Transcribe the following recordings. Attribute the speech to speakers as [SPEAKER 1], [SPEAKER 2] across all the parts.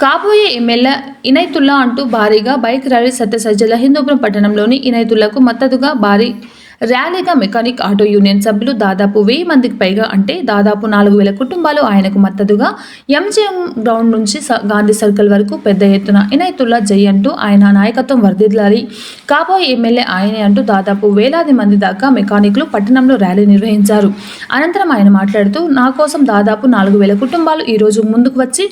[SPEAKER 1] కాబోయే ఎమ్మెల్యే ఇనైతుల్లా అంటూ భారీగా బైక్ ర్యాలీ సత్యసజ్జల హిందూపురం పట్టణంలోని ఇనైతుల్లాకు మద్దతుగా భారీ ర్యాలీగా మెకానిక్ ఆటో యూనియన్ సభ్యులు దాదాపు వెయ్యి మందికి పైగా అంటే దాదాపు నాలుగు వేల కుటుంబాలు ఆయనకు మద్దతుగా ఎంజీఎం గ్రౌండ్ నుంచి స- గాంధీ సర్కిల్ వరకు పెద్ద ఎత్తున ఇనైతుల్లా జై అంటూ ఆయన నాయకత్వం వర్ధిల్లాలి. కాబోయే ఎమ్మెల్యే ఆయనే అంటూ దాదాపు వేలాది మంది దాకా మెకానిక్లు పట్టణంలో ర్యాలీ నిర్వహించారు. అనంతరం ఆయన మాట్లాడుతూ నా కోసం దాదాపు నాలుగు వేల కుటుంబాలు ఈరోజు ముందుకు వచ్చి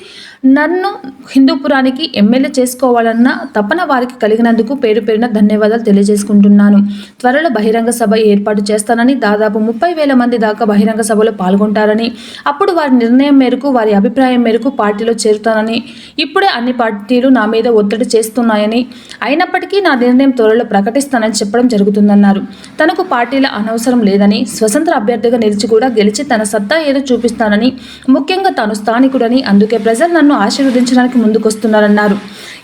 [SPEAKER 1] నన్ను హిందూపురానికి ఎమ్మెల్యే చేసుకోవాలన్న తపన వారికి కలిగినందుకు పేరు పేరున ధన్యవాదాలు తెలియజేసుకుంటున్నాను. త్వరలో బహిరంగ సభ ఏర్పాటు చేస్తానని దాదాపు ముప్పై వేల మంది దాకా బహిరంగ సభలో పాల్గొంటారని అప్పుడు వారి నిర్ణయం మేరకు వారి అభిప్రాయం మేరకు పార్టీలో చేరుతానని ఇప్పుడే అన్ని పార్టీలు నా మీద ఒత్తిడి చేస్తున్నాయని అయినప్పటికీ నా నిర్ణయం త్వరలో ప్రకటిస్తానని చెప్పడం జరుగుతుందన్నారు. తనకు పార్టీల అనవసరం లేదని స్వతంత్ర అభ్యర్థిగా నిలిచి కూడా గెలిచి తన సత్తా ఏదో చూపిస్తానని ముఖ్యంగా తాను స్థానికుడని అందుకే ప్రజలు నన్ను ఆశీర్వదించడానికి ముందుకొస్తున్నారన్నారు.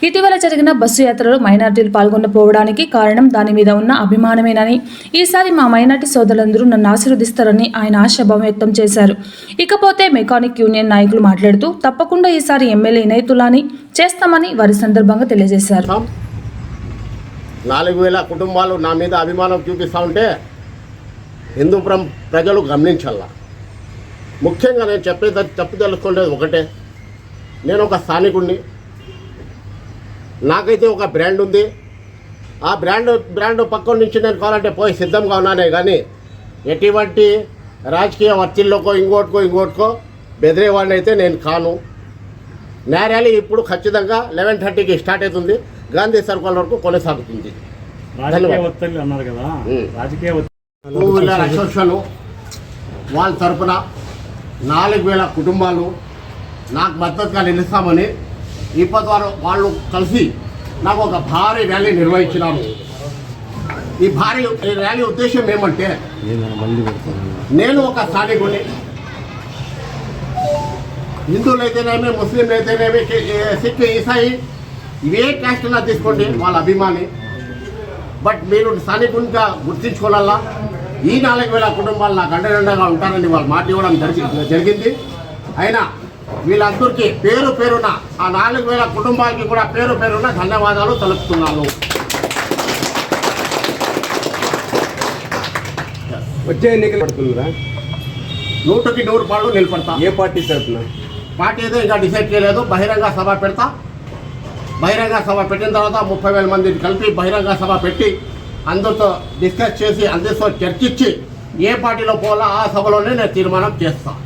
[SPEAKER 1] ఇటీవల జరిగిన బస్సు యాత్రలో మైనార్టీలు పాల్గొనకపోవడానికి కారణం దాని మీద ఉన్న అభిమానమేనని. ఈసారి మా మైనార్టీ సోదరులందరూ నన్ను ఆశీర్వదిస్తారని ఆయన ఆశాభావం వ్యక్తం చేశారు. ఇకపోతే మెకానిక్ యూనియన్ నాయకులు మాట్లాడుతూ తప్పకుండా ఈసారి ఎమ్మెల్యే ఇనైతులాని చేస్తామని వారి సందర్భంగా తెలియజేశారు.
[SPEAKER 2] నాలుగు వేల కుటుంబాలు నా మీద అభిమానం చూపిస్తూ ఉంటే హిందూపురం ప్రజలు గమనించాల ముఖ్యంగా నేను చెప్పేది చెప్పు ఒకటే. నేను ఒక స్థానికుడిని నాకైతే ఒక బ్రాండ్ ఉంది. ఆ బ్రాండ్ బ్రాండ్ పక్కన నుంచి నేను కావాలంటే పోయి సిద్ధంగా ఉన్నానే కానీ ఎటువంటి రాజకీయ వర్తిల్లోకో ఇంకోటికో ఇంకోటికో బెదిరేవాడిని అయితే నేను కాను. నా ర్యాలీ ఇప్పుడు ఖచ్చితంగా లెవెన్ థర్టీకి స్టార్ట్ అవుతుంది. గాంధీ సర్కిల్ వరకు కొనసాగుతుంది. టూ వీలర్ అసోసియేషన్ వాళ్ళ తరపున నాలుగు వేల కుటుంబాలు నాకు మద్దతుగా నిలుస్తామని ఇప్పటి వారు వాళ్ళు కలిసి నాకు ఒక భారీ ర్యాలీ నిర్వహించినారు. ఈ భారీ ఈ ర్యాలీ ఉద్దేశం ఏమంటే నేను ఒక స్థానికుడిని హిందువులు అయితేనేమి ముస్లింలు అయితేనేమి సిక్ ఈసాయి ఇవే క్యాస్ట్ నా తీసుకోండి వాళ్ళ అభిమాని. బట్ మీరు స్థానికునిగా గుర్తించుకోవాలా ఈ నాలుగు వేల కుటుంబాలు నాకు అండదండగా ఉంటారని వాళ్ళు మాట ఇవ్వడం జరిగి జరిగింది. అయినా వీళ్ళందరికీ పేరు పేరున ఆ నాలుగు వేల కుటుంబాలకి కూడా పేరు పేరున ధన్యవాదాలు తెలుపుతున్నాను.
[SPEAKER 3] వచ్చే ఎన్నికలు పడుతుందా
[SPEAKER 2] నూటికి నూరు పాళ్ళు నిలబడతా.
[SPEAKER 3] ఏ పార్టీ తరఫున
[SPEAKER 2] పార్టీ అయితే ఇంకా డిసైడ్ చేయలేదు. బహిరంగ సభ పెడతా. బహిరంగ సభ పెట్టిన తర్వాత ముప్పై వేల మందిని కలిపి బహిరంగ సభ పెట్టి అందరితో డిస్కస్ చేసి అందరితో చర్చించి ఏ పార్టీలో పోవాలో ఆ సభలోనే నేను తీర్మానం చేస్తాను